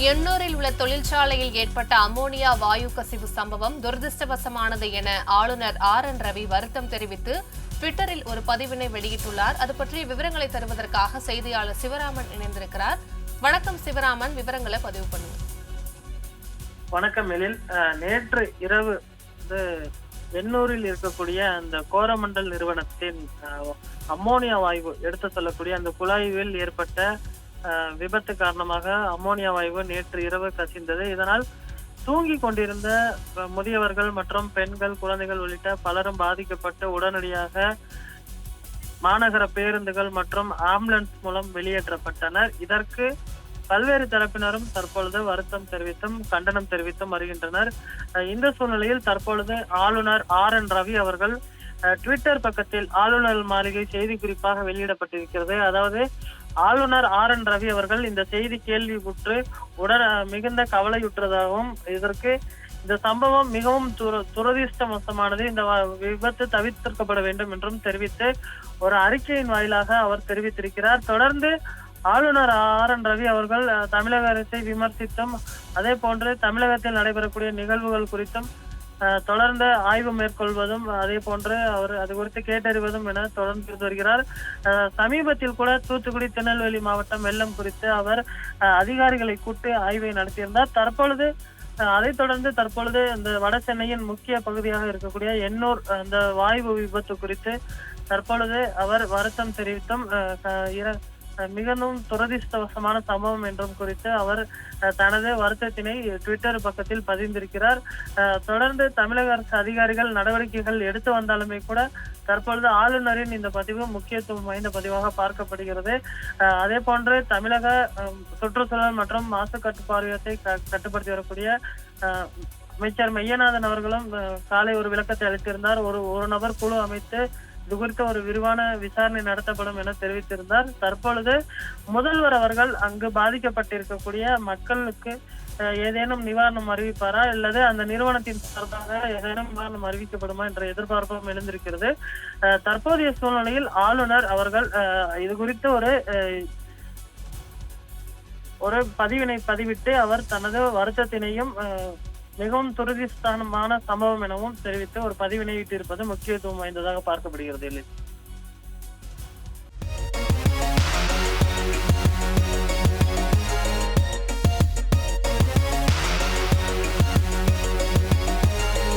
எண்ணூரில் உள்ள தொழிற்சாலையில் ஏற்பட்ட அமோனியா வாயு கசிவு சம்பவம் துரதிருஷ்டவசமானது என ஆளுநர் ஆர் என் ரவி வருத்தம் தெரிவித்து ட்விட்டரில் ஒரு பதிவினை வெளியிட்டுள்ளார். அது பற்றிய விவரங்களை தருவதற்காக செய்தியாளர் சிவராமன் இணைந்திருக்கிறார். வணக்கம் சிவராமன் விவரங்களை பதிவு பண்ணுங்க. வணக்கம் எழில். நேற்று இரவு வந்து எண்ணூரில் இருக்கக்கூடிய அந்த கோரமண்டல் நிறுவனத்தின் அஹ், அம்மோனியா வாயு எடுத்து செல்லக்கூடிய அந்த குழாயில் ஏற்பட்ட விபத்து காரணமாக அமோனியா வாயு நேற்று இரவு கசிந்தது. இதனால் தூங்கி கொண்டிருந்த முதியவர்கள் மற்றும் பெண்கள் குழந்தைகள் உள்ளிட்ட பலரும் பாதிக்கப்பட்டு உடனடியாக மாநகர பேருந்துகள் மற்றும் ஆம்புலன்ஸ் மூலம் வெளியேற்றப்பட்டனர். இதற்கு பல்வேறு தரப்பினரும் தற்பொழுது வருத்தம் தெரிவித்தும் கண்டனம் தெரிவித்தும் வருகின்றனர். அஹ் இந்த சூழ்நிலையில் தற்பொழுது ஆளுநர் ஆர் என் ரவி அவர்கள் ட்விட்டர் பக்கத்தில் ஆளுநர் மாளிகை செய்தி குறிப்பாக வெளியிடப்பட்டிருக்கிறது. அதாவது ஆளுநர் ஆர் என் ரவி அவர்கள் இந்த செய்தி கேள்வியுற்று உடன மிகுந்த கவலையுற்றதாகவும் இதற்கு இந்த சம்பவம் மிகவும் துர துரதிர்ஷ்டவசமானது. இந்த வ- விபத்து தவிர்த்திருக்கப்பட வேண்டும் என்றும் தெரிவித்து ஒரு அறிக்கையின் வாயிலாக அவர் தெரிவித்திருக்கிறார். தொடர்ந்து ஆளுநர் ஆர் என் ரவி அவர்கள் அஹ், தமிழக அரசை விமர்சித்தும் அதே போன்று தமிழகத்தில் நடைபெறக்கூடிய நிகழ்வுகள் குறித்தும் தொடர்ந்து ஆய்வு மேற்கொள்வதும் அதே போன்று அவர் அது குறித்து கேட்டறிவதும் என தொடர்ந்து வருகிறார். அஹ், சமீபத்தில் கூட தூத்துக்குடி திருநெல்வேலி மாவட்டம் வெள்ளம் குறித்து அவர் அஹ், அதிகாரிகளை கூட்டு ஆய்வை நடத்தியிருந்தார். தற்பொழுது அஹ், அதைத் தொடர்ந்து தற்பொழுது இந்த வட சென்னையின் முக்கிய பகுதியாக இருக்கக்கூடிய எண்ணூர் அந்த வாயு விபத்து குறித்து தற்பொழுது அவர் வருத்தம் தெரிவித்தும் அஹ், மிகவும் துரதிருஷ்டவசமான சம்பவம் என்றும் குறித்து அவர் தனது வருத்தத்தினை ட்விட்டர் பக்கத்தில் பதிந்திருக்கிறார். தொடர்ந்து தமிழக அரசு அதிகாரிகள் நடவடிக்கைகள் எடுத்து வந்தாலுமே கூட தற்பொழுது ஆளுநரின் இந்த பதிவு முக்கியத்துவம் வாய்ந்த பதிவாக பார்க்கப்படுகிறது. அதே போன்று தமிழக சுற்றுச்சூழல் மற்றும் மாசு கட்டுப்பாடு க- கட்டுப்படுத்தி வரக்கூடிய அமைச்சர் மெய்யநாதன் அவர்களும் காலை ஒரு விளக்கத்தை அளித்திருந்தார். ஒரு ஒரு நபர் குழு அமைத்து இது குறித்த ஒரு விரிவான விசாரணை நடத்தப்படும் என தெரிவித்திருந்தார். தற்பொழுது முதல்வர் அவர்கள் அங்கு பாதிக்கப்பட்டிருக்கக்கூடிய மக்களுக்கு ஏதேனும் நிவாரணம் அறிவிப்பாரா? அல்லது அந்த நிறுவனத்தின் சார்பாக ஏதேனும் நிவாரணம் அறிவிக்கப்படுமா என்ற எதிர்பார்ப்பும் எழுந்திருக்கிறது. தற்போதைய சூழ்நிலையில் ஆளுநர் அவர்கள் இது குறித்து ஒரு ஒரு பதிவினை பதிவிட்டு அவர் தனது வருத்தத்தினையும் அஹ், மிகவும் துரதிஷ்டானமான சம்பவம் எனவும் தெரிவித்து ஒரு பதிவினை வெளியிட்டிருப்பது முக்கியத்துவம் வாய்ந்ததாக பார்க்கப்படுகிறது இல்லை